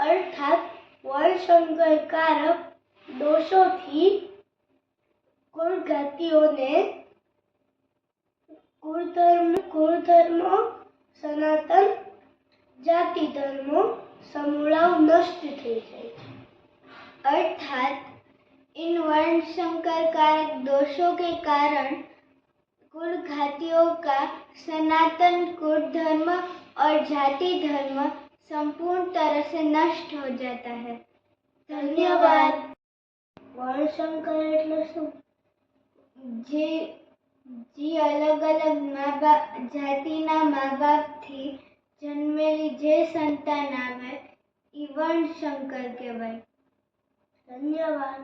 અર્થાત વર્ણશંકરકારક દોષોથી કુળઘાતીઓને કુળધર્મ કુળધર્મો સનાતન જાતિ ધર્મો સમૂળાવ નષ્ટ થઈ જાય છે अर्थात इन वर्ण संकर कारक दोषों के कारण कुल घातियों का सनातन कुल धर्म और जाति धर्म संपूर्ण तरह से नष्ट हो जाता है धन्यवाद વર્ણશંકર એટલે શું જે જે અલગ અલગ મા બાપ જાતિના મા બાપથી જન્મેલી જે સંતાન આવે એ વર્ણશંકર કહેવાય ધન્યવાદ